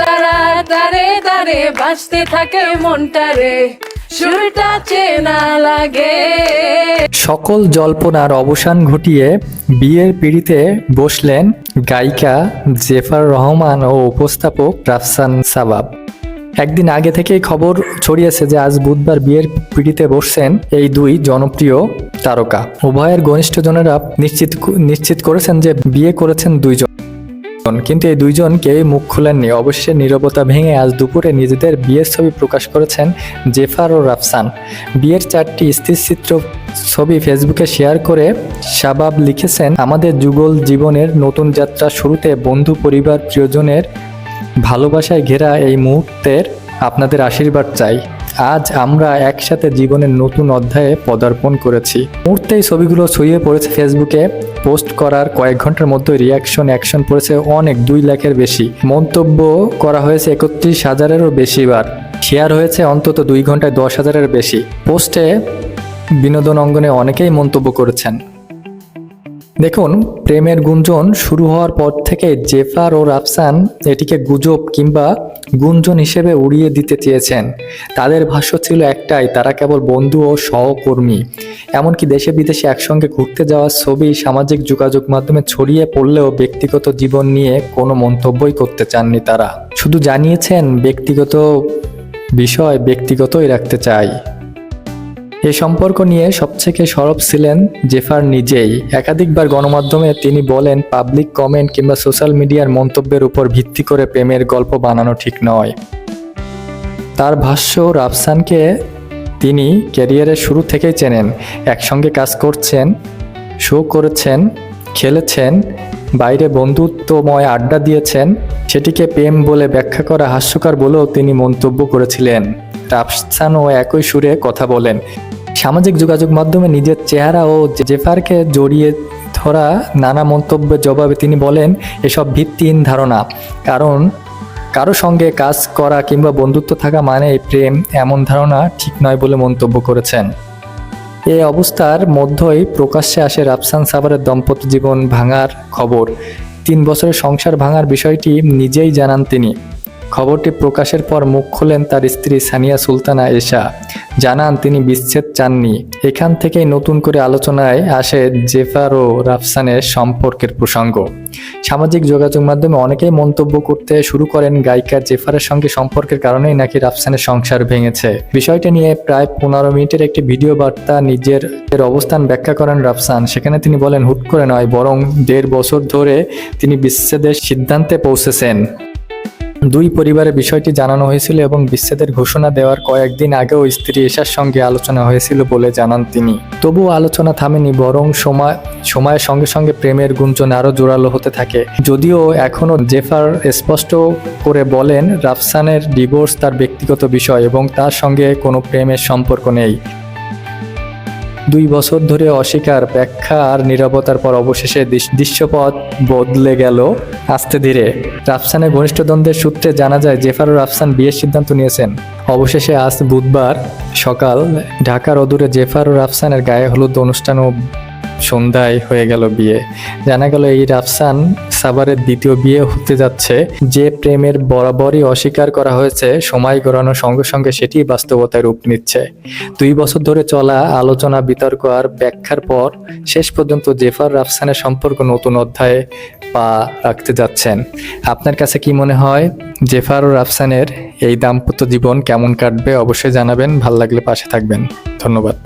তারা তারে তারে বাঁচতে থাকে মনটারে সুরটা চেনা লাগে। সকল জল্পনার অবসান ঘটিয়ে বিয়ের পিড়িতে বসলেন গায়িকা জেফার রহমান ও উপস্থাপক রাফসান সাবাব। একদিন আগে থেকেই খবর ছড়িয়েছে যে আজ বুধবার বিয়ের পিড়িতে বসছেন এই দুই জনপ্রিয় তারকা। উভয়ের ঘনিষ্ঠজনেরা নিশ্চিত নিশ্চিত করেছেন যে বিয়ে করেছেন দুইজন। কিন্তু এই দুইজন কেউই মুখ খুলেননি। অবশেষে নীরবতা ভেঙে আজ দুপুরে নিজেদের বিয়ের ছবি প্রকাশ করেছেন জেফার ও রাফসান। বিয়ের চারটি স্থিরচিত্র ছবি ফেসবুকে শেয়ার করে শাবাব লিখেছেন, আমাদের যুগল জীবনের নতুন যাত্রা শুরুতে বন্ধু, পরিবার, প্রিয়জনের ভালোবাসায় ঘেরা এই মুহূর্তের আপনাদের আশীর্বাদ চাই। আজ আমরা একসাথে জীবনের নতুন অধ্যায়ে পদার্পণ করেছি। মুহূর্তেই ছবিগুলো ছড়িয়ে পড়েছে ফেসবুকে পোস্ট করার কয়েক ঘণ্টার মধ্যে রিয়াকশন অ্যাকশন পড়েছে অনেক, দুই লাখের বেশি। মন্তব্য করা হয়েছে একত্রিশ হাজারেরও বেশি বার শেয়ার হয়েছে অন্তত দুই ঘন্টায় দশ হাজারের বেশি। পোস্টে বিনোদন অঙ্গনে অনেকেই মন্তব্য করেছেন। দেখুন, প্রেমের গুঞ্জন শুরু হওয়ার পর থেকে জেফার ও রাফসান এটিকে গুজব কিংবা গুঞ্জন হিসেবে উড়িয়ে দিতে চেয়েছেন। তাদের ভাষ্য ছিল একটাই, তারা কেবল বন্ধু ও সহকর্মী। এমনকি দেশে বিদেশে একসঙ্গে ঘুরতে যাওয়ার ছবি, সামাজিক যোগাযোগ মাধ্যমে ছড়িয়ে পড়লেও ব্যক্তিগত জীবন নিয়ে কোনো মন্তব্যই করতে চাননি তারা। শুধু জানিয়েছেন, ব্যক্তিগত বিষয় ব্যক্তিগতই রাখতে চাই। এ সম্পর্ক নিয়ে সবথেকে সরব ছিলেন জেফার নিজেই। একাধিকবার গণমাধ্যমে তিনি বলেন, পাবলিক কমেন্ট কিংবা সোশ্যাল মিডিয়ার মন্তব্যের উপর ভিত্তি করে প্রেমের গল্প বানানো ঠিক নয়। তার ভাষ্য, রাফসানকে তিনি ক্যারিয়ারের শুরু থেকেই চেনেন, একসঙ্গে কাজ করছেন, শো করেছেন, খেলেছেন, বাইরে বন্ধুত্বময় আড্ডা দিয়েছেন, সেটিকে প্রেম বলে ব্যাখ্যা করা হাস্যকর বলেও তিনি মন্তব্য করেছিলেন। রাফসানও একই সুরে কথা বলেন। সামাজিক যোগাযোগ মাধ্যমে নিজের চেহারা ও জেফারকে জড়িয়ে ধরা নানা মন্তব্যের জবাবে তিনি বলেন, এসব ভিত্তিহীন ধারণা। কারণ কারও সঙ্গে কাজ করা কিংবা বন্ধুত্ব থাকা মানে প্রেম, এমন ধারণা ঠিক নয় বলে মন্তব্য করেছেন। এই অবস্থার মধ্যেই প্রকাশ্যে আসে রাফসান সাভারের দম্পত্য জীবন ভাঙার খবর। তিন বছরের সংসার ভাঙার বিষয়টি নিজেই জানান তিনি। খবরটি প্রকাশের পর মুখ খোলেন তার স্ত্রী সানিয়া সুলতানা এশা। জানান, তিনি বিচ্ছেদ চাননি। এখান থেকেই নতুন করে আলোচনায় আসে জেফার ও রাফসানের সম্পর্কের প্রসঙ্গ। সামাজিক যোগাযোগ মাধ্যমে অনেকেই মন্তব্য করতে শুরু করেন, গায়িকা জেফারের সঙ্গে সম্পর্কের কারণেই নাকি রাফসানের সংসার ভেঙেছে। বিষয়টি নিয়ে প্রায় পনেরো মিনিটের একটি ভিডিও বার্তা নিজের এর অবস্থান ব্যাখ্যা করেন রাফসান। সেখানে তিনি বলেন, হুট করে নয়, বরং দেড় বছর ধরে তিনি বিচ্ছেদের সিদ্ধান্তে পৌঁছেছেন। দুই পরিবারে বিষয়টি জানানো হয়েছিল এবং বিচ্ছেদের ঘোষণা দেওয়ার কয়েকদিন আগেও স্ত্রী এশার সঙ্গে আলোচনা হয়েছিল বলে জানান তিনি। তবুও আলোচনা থামেনি, বরং সময়, সময়ের সঙ্গে সঙ্গে প্রেমের গুঞ্জন আরও জোরালো হতে থাকে। যদিও এখনও জেফার স্পষ্ট করে বলেন, রাফসানের ডিভোর্স তার ব্যক্তিগত বিষয় এবং তার সঙ্গে কোনো প্রেমের সম্পর্ক নেই। দুই বছর ধরে অস্বীকার, ব্যাখ্যা আর নিরাপত্তার পর অবশেষে দৃশ্যপথ বদলে গেল। আস্তে ধীরে। রাফসানের ঘনিষ্ঠ দ্বন্দ্বের সূত্রে জানা যায়, জেফার ও রাফসান বিয়ের সিদ্ধান্ত নিয়েছেন। অবশেষে আজ বুধবার সকাল ঢাকার অদূরে জেফার ও রাফসানের গায়ে হলুদ অনুষ্ঠান ও সন্ধ্যায় হয়ে গেল বিয়ে। জানা গেল, এই রাফসান সাভারের দ্বিতীয় বিয়ে হতে যাচ্ছে। যে প্রেমের বরাবরই অস্বীকার করা হয়েছে, সময় গড়ানোর সঙ্গে সঙ্গে সেটি বাস্তবতায় রূপ নিচ্ছে। দুই বছর ধরে চলা আলোচনা, বিতর্ক আর ব্যাখ্যার পর শেষ পর্যন্ত জেফার রাফসানের সম্পর্ক নতুন অধ্যায়ে পা রাখতে যাচ্ছেন। আপনার কাছে কি মনে হয়, জেফার ও রাফসানের এই দাম্পত্য জীবন কেমন কাটবে? অবশ্যই জানাবেন। ভালো লাগলে পাশে থাকবেন। ধন্যবাদ।